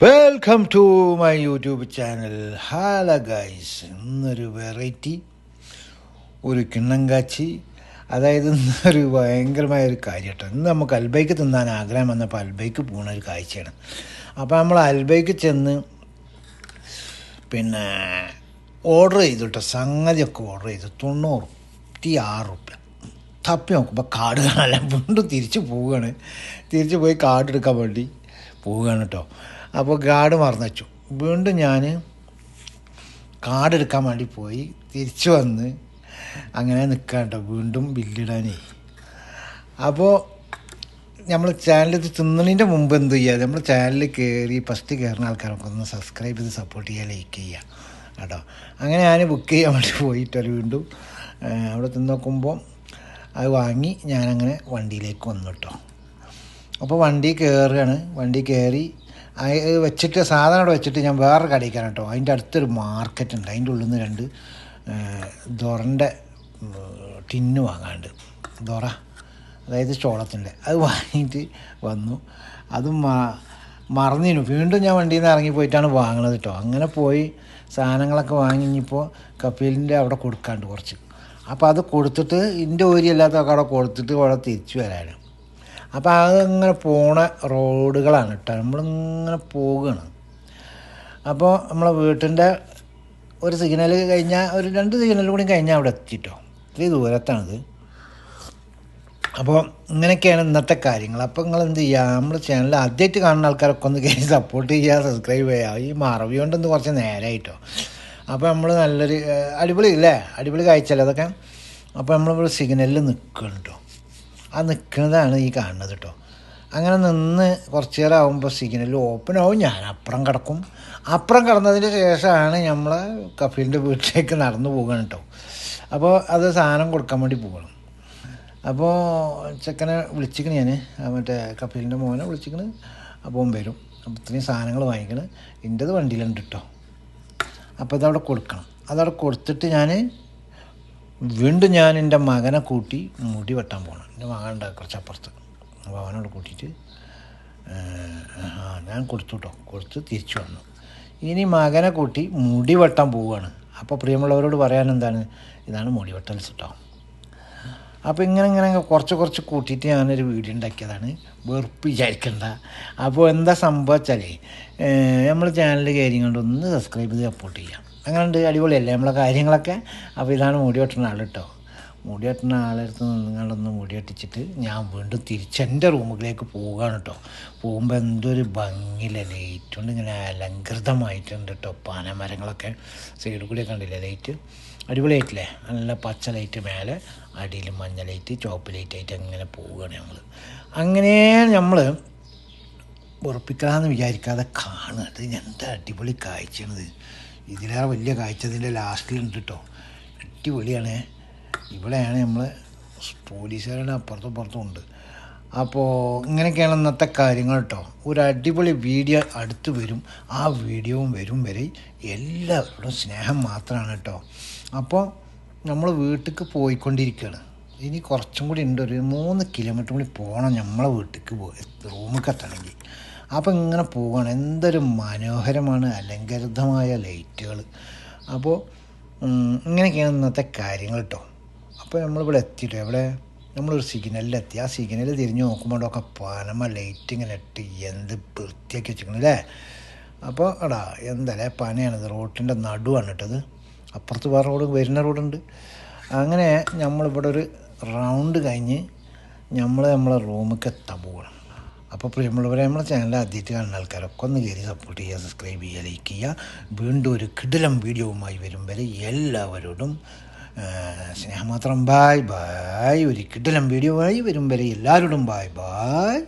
Welcome to my YouTube channel ഹാല guys ഇന്നൊരു variety ഒരു കിണ്ണം കാച്ചി അതായത് ഇന്നൊരു ഭയങ്കരമായ ഒരു കാര്യം കേട്ടോ ഇന്ന് നമുക്ക് അൽബൈക്ക് തിന്നാൻ ആഗ്രഹം വന്നപ്പോൾ അൽബൈക്ക് പോകുന്ന ഒരു കാഴ്ചയാണ്. അപ്പോൾ നമ്മൾ അൽബൈക്ക് ചെന്ന് പിന്നെ ഓർഡർ ചെയ്തു കേട്ടോ സംഗതിയൊക്കെ ഓർഡർ ചെയ്തു. തൊണ്ണൂറ്റി ആറ് റുപ്യ തപ്പി നോക്കുമ്പോൾ കാർഡ് കാണാൻ. വീണ്ടും തിരിച്ച് പോവുകയാണ് തിരിച്ച് പോയി കാർഡ് എടുക്കാൻ വേണ്ടി പോവുകയാണ് കേട്ടോ അപ്പോൾ ഗാർഡ് മറന്നു വീണ്ടും ഞാൻ കാർഡ് എടുക്കാൻ വേണ്ടി പോയി. തിരിച്ചു വന്ന് അങ്ങനെ നിൽക്കാണ്ട വീണ്ടും ബില്ലിടാനേ. അപ്പോൾ നമ്മൾ ചാനൽ ഇത് തിന്നണതിന്റെ മുമ്പ് എന്ത് ചെയ്യുക നമ്മൾ ചാനലിൽ കയറി ഫസ്റ്റ് കയറുന്ന ആൾക്കാരൊക്കെ ഒന്ന് സബ്സ്ക്രൈബ് ചെയ്ത് സപ്പോർട്ട് ചെയ്യുക ലൈക്ക് ചെയ്യുക കേട്ടോ. അങ്ങനെ ഞാൻ ബുക്ക് ചെയ്യാൻ വേണ്ടി പോയിട്ടൊരു വീണ്ടും അവിടെ തിന്ന് നോക്കുമ്പോൾ അത് വാങ്ങി ഞാനങ്ങനെ വണ്ടിയിലേക്ക് വന്നു കേട്ടോ അപ്പോൾ വണ്ടി കയറുകയാണ് വണ്ടി കയറി വെച്ചിട്ട് സാധനം അവിടെ വെച്ചിട്ട് ഞാൻ വേറെ കടയിക്കാണ് കേട്ടോ. അതിന്റെ അടുത്തൊരു മാർക്കറ്റ് ഉണ്ട്. അതിന്റെ ഉള്ളിൽ നിന്ന് രണ്ട് ദൊറന്റെ ടിന്ന് വാങ്ങാണ്ട്. ദൊറ അതായത് ചോളത്തിന്റെ. അത് വാങ്ങിയിട്ട് വന്നു. അതും മറന്നിരുന്നു. വീണ്ടും ഞാൻ വണ്ടിയിൽ നിന്ന് ഇറങ്ങി പോയിട്ടാണ് വാങ്ങണത് കേട്ടോ. അങ്ങനെ പോയി സാധനങ്ങളൊക്കെ വാങ്ങി ഇനിയിപ്പോൾ കപ്പീലിന്റെ അവിടെ കൊടുക്കാണ്ട് കുറച്ച്. അപ്പോൾ അത് കൊടുത്തിട്ട് എന്റെ ഓരി അല്ലാത്തൊക്കെ അവിടെ കൊടുത്തിട്ട് അവിടെ തിരിച്ചു വരാനാണ്. അപ്പോൾ അതങ്ങനെ പോണ റോഡുകളാണ് കേട്ടോ. നമ്മളിങ്ങനെ പോവുകയാണ് അപ്പോൾ നമ്മളെ വീട്ടിന്റെ ഒരു സിഗ്നൽ കഴിഞ്ഞാൽ ഒരു രണ്ട് സിഗ്നൽ കൂടി കഴിഞ്ഞാൽ അവിടെ എത്തിട്ടോ. ഇത്തിരി ദൂരത്താണിത്. അപ്പോൾ ഇങ്ങനെയൊക്കെയാണ് ഇന്നത്തെ കാര്യങ്ങൾ. അപ്പോൾ നിങ്ങൾ എന്ത് ചെയ്യുക നമ്മുടെ ചാനൽ ആദ്യമായിട്ട് കാണുന്ന ആൾക്കാരൊക്കെ ഒന്ന് കയറി സപ്പോർട്ട് ചെയ്യുക സബ്സ്ക്രൈബ് ചെയ്യുക ഈ മറവി കൊണ്ടൊന്ന് കുറച്ച് നേരമായിട്ടോ അപ്പോൾ നമ്മൾ നല്ലൊരു അടിപൊളി ഇല്ലേ? അടിപൊളി കാഴ്ചയല്ലേ അതൊക്കെ? അപ്പോൾ നമ്മളിവിടെ സിഗ്നലിൽ നിൽക്കണം കേട്ടോ ആ നിൽക്കുന്നതാണ് ഈ കാണുന്നത് കേട്ടോ. അങ്ങനെ നിന്ന് കുറച്ച് നേരം ആകുമ്പോൾ സിഗ്നൽ ഓപ്പൺ ആവും. ഞാൻ അപ്പുറം കിടക്കും. അപ്പുറം കിടന്നതിന് ശേഷമാണ് നമ്മൾ കഫീലിന്റെ വീട്ടിലേക്ക് നടന്നു പോകണം കേട്ടോ. അപ്പോൾ അത് സാധനം കൊടുക്കാൻ വേണ്ടി പോകണം അപ്പോൾ ചെക്കനെ വിളിച്ചിക്കണ് ഞാൻ മറ്റേ കഫീലിന്റെ മോനെ വിളിച്ചിക്കണ്. അപ്പോൾ വരും. അപ്പോൾ ഇത്രയും സാധനങ്ങൾ വാങ്ങിക്കണ്. എന്റെത് വണ്ടിയിലുണ്ട് കേട്ടോ. അപ്പോൾ അതവിടെ കൊടുക്കണം. അതവിടെ കൊടുത്തിട്ട് ഞാൻ വീണ്ടും ഞാൻ എന്റെ മകനെ കൂട്ടി മുടി വെട്ടാൻ പോകണം എന്റെ മകനുണ്ട് കുറച്ച് അപ്പുറത്ത്. അപ്പോൾ അവനോട് കൂട്ടിയിട്ട് ആ ഞാൻ കൊടുത്തു കേട്ടോ കൊടുത്ത് തിരിച്ചു വന്നു. ഇനി മകനെ കൂട്ടി മുടി വെട്ടാൻ പോവുകയാണ്. അപ്പോൾ പ്രിയമുള്ളവരോട് പറയാൻ എന്താണ്? ഇതാണ് മുടി വെട്ടൽ കേട്ടോ അപ്പോൾ ഇങ്ങനെ ഇങ്ങനെ കുറച്ച് കുറച്ച് കൂട്ടിയിട്ട് ഞാനൊരു വീഡിയോ ഉണ്ടാക്കിയതാണ്. വെറുപ്പ് വിചാരിക്കണ്ട. അപ്പോൾ എന്താ സംഭവിച്ചാലേ നമ്മൾ ചാനൽ കയറി കൊണ്ട് ഒന്ന് സബ്സ്ക്രൈബ് ചെയ്ത് സപ്പോർട്ട് ചെയ്യാം. അങ്ങനെ ഉണ്ട് അടിപൊളിയല്ലേ നമ്മളെ കാര്യങ്ങളൊക്കെ? അപ്പോൾ ഇതാണ് മുടി വെട്ടുന്ന ആൾ കേട്ടോ മുടി വെട്ടുന്ന ആളെടുത്ത് നിങ്ങളൊന്ന് മുടി വെട്ടിച്ചിട്ട് ഞാൻ വീണ്ടും തിരിച്ച് എന്റെ റൂമിലേക്ക് പോവുകയാണ് കേട്ടോ പോകുമ്പോൾ എന്തൊരു ഭംഗിയില്ല ലൈറ്റ് കൊണ്ട് ഇങ്ങനെ അലങ്കൃതമായിട്ടുണ്ട് കേട്ടോ പനമരങ്ങളൊക്കെ സൈഡിൽ കൂടി കണ്ടില്ലേ ലൈറ്റ് അടിപൊളിയായിട്ടില്ലേ? നല്ല പച്ച ലൈറ്റ് മേലെ അടിയിൽ മഞ്ഞ ലൈറ്റ് ചുവപ്പ് ലൈറ്റ് ആയിട്ട് അങ്ങനെ പോവുകയാണ് ഞങ്ങൾ അങ്ങനെ നമ്മൾ ഉറപ്പിക്കാമെന്ന് വിചാരിക്കാതെ കാണുന്നത് എന്താ അടിപൊളി കാഴ്ചയാണിത്. ഇതിലേറെ വലിയ കാഴ്ച ഇതിന്റെ ലാസ്റ്റിലുണ്ട് കേട്ടോ. അടിപൊളിയാണ്. ഇവിടെയാണ് നമ്മൾ പോലീസുകാരുടെ അപ്പുറത്തും അപ്പുറത്തും ഉണ്ട്. അപ്പോൾ ഇങ്ങനെയൊക്കെയാണ് ഇന്നത്തെ കാര്യങ്ങൾ കേട്ടോ. ഒരു അടിപൊളി വീഡിയോ അടുത്ത് വരും. ആ വീഡിയോവും വരും വരെ എല്ലാവരോടും സ്നേഹം മാത്രമാണ് കേട്ടോ. അപ്പോൾ നമ്മൾ വീട്ടിലേക്ക് പോയിക്കൊണ്ടിരിക്കുകയാണ് ഇനി കുറച്ചും കൂടി ഉണ്ട്. ഒരു മൂന്ന് കിലോമീറ്റർ കൂടി പോകണം നമ്മളെ വീട്ടിലേക്ക് പോയി റൂമിൽ എത്തണമെങ്കിൽ. അപ്പോൾ ഇങ്ങനെ പോവുകയാണ് എന്തൊരു മനോഹരമാണ്. അലങ്കൃതമായ ലൈറ്റുകൾ അപ്പോൾ ഇങ്ങനെയൊക്കെയാണ് ഇന്നത്തെ കാര്യങ്ങൾ കേട്ടോ അപ്പോൾ നമ്മളിവിടെ എത്തിയിട്ടോ? എവിടെ? നമ്മളൊരു സിഗ്നലിലെത്തി. ആ സിഗ്നൽ തിരിഞ്ഞ് നോക്കുമ്പോഴൊക്കെ പനമ ലൈറ്റ് ഇങ്ങനെ ഇട്ട് എന്ത് വൃത്തിയാക്കി വെച്ചിരിക്കണം അല്ലേ അപ്പോൾ എടാ എന്തല്ലേ? പനയാണിത് റോട്ടിന്റെ നടുവാണ് ഇട്ടത് അപ്പുറത്ത് വേറെ റോഡ് വരുന്ന റോഡുണ്ട്. അങ്ങനെ നമ്മളിവിടെ ഒരു റൗണ്ട് കഴിഞ്ഞ് നമ്മൾ നമ്മളെ റൂമിലേക്ക് എത്താൻ പോകണം അപ്പോൾ പ്രിയമുള്ളവരെ നമ്മുടെ ചാനൽ ആദ്യമായിട്ട് കാണുന്ന ആൾക്കാരൊക്കെ ഒന്ന് കയറി സപ്പോർട്ട് ചെയ്യുക സബ്സ്ക്രൈബ് ചെയ്യുക ലൈക്ക് ചെയ്യുക. വീണ്ടും ഒരു കിടിലം വീഡിയോവുമായി വരും വരെ എല്ലാവരോടും ആ, സ്നേഹം മാത്രം. ബായ് ബായ് ഒരു കിടിലം വീഡിയോ ആയി വരും വരെ എല്ലാവരോടും ബായ് ബായ്